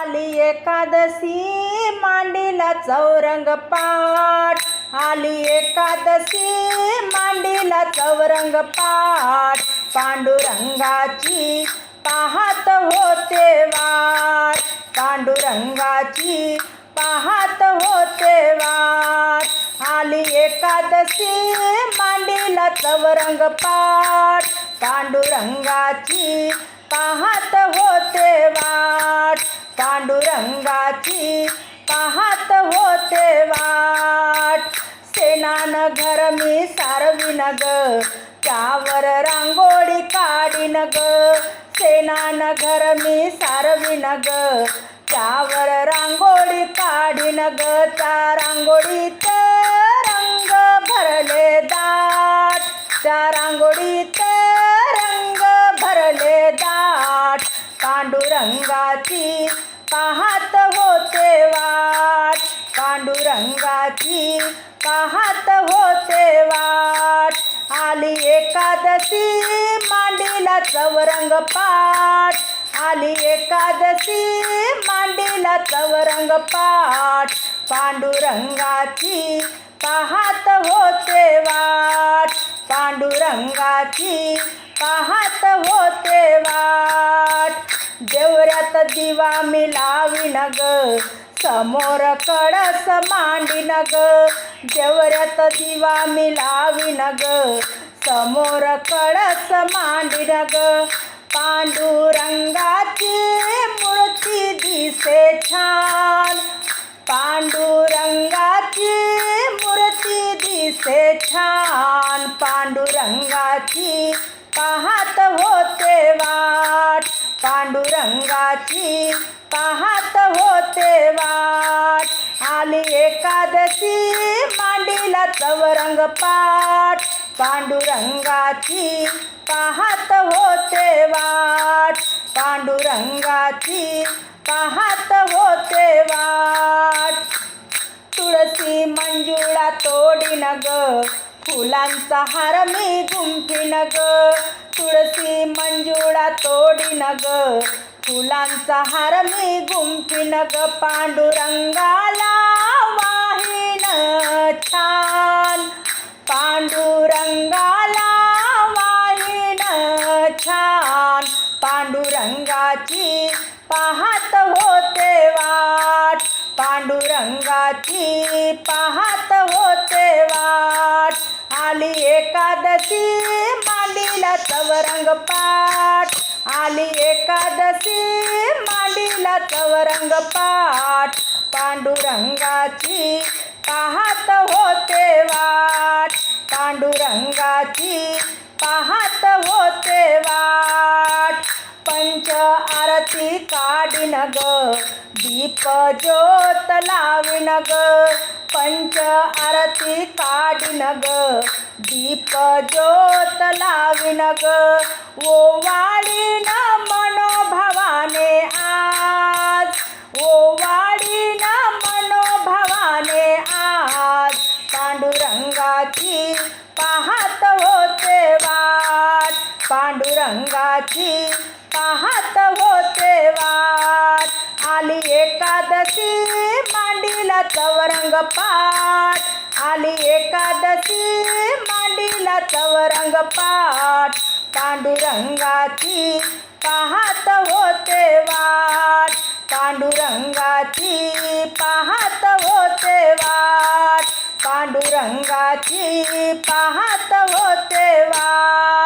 आली एकादशी मांडीला चौरंग पाठ. आली एकादशी मांडीला चौरंग पाठ. पांडुरंगाची पाहत होते वाट. पांडुरंगाची पाहत होते वाट. आली एकादशी मांडीला चौरंग पाठ. पांडुरंगाची पाहत होते वाट. पांडुरंगाची पाहत होते वाट. सेनान घर मी सारविन ग त्यावर रांगोळी काढीन ग. सेनान घर मी सारविन ग त्यावर रांगोळी काढीन ग. त्या रांगोळीत पांडुरंगाची पाहत होते वाट. आली एकादशी मांडीला चवरंग पाठ. आली एकादशी मांडीला चवरंग पाठ. पांडुरंगाची पाहत होते वाट. पांडुरंगाची पाहत होते वाट. देवऱ्यात दिवा मिलावी न समोर कडस मांडीन नग जेवऱ्यात दिवा मिलावी नग. समोर कडस मांडी ग पांडुरंगाची मूर्ती दिसे छान. पांडुरंगाची मूर्ती दिसे छान. पांडुरंगाची पाहत होते वाट. पांडुरंगाची पाहत होते वाट. आली एकादशी मांडीला चवरंग पाठ. पांडुरंगाची पाहत होते वाट. पांडुरंगाची पाहत होते वाट. तुळशी मंजुळा तोडीन ग. फुलांचा हार मी गुंफीन ग. तुळशी मंजुळा तोडीन ग. फुलांचा हार मी गुंफीन ग. पांडुरंगाला वाहीन छान. पांडुरंगाला वाहीन छान. पांडुरंगाची पाहत होते वाट. पांडुरंगाची पाहत आली एकादशी मांडीला चवरंग पाठ. आली एकादशी मांडीला चवरंग पाठ. पांडुरंगाची पाहत होते वाट. पांडुरंगाची पाहत होते वाट. पंच आरती काढीन ग. दीप ज्योत लावीन ग. पंच आरती काढीन ग. दीप ज्योत लावीन ग. ओवाळीन मनोभवाने आज. ओवाळीन मनोभवाने आज. पांडुरंगाची पाहत होते वाट. पांडुरंगाची हात होते वाट. आली एकादशी मांडीला चवरंग पाठ. आली एकादशी मांडीला चवरंग पाठ. पांडुरंगाची पाहत होते वाट. पांडुरंगाची पाहत होते वाट. पांडुरंगाची पाहत होते वाट.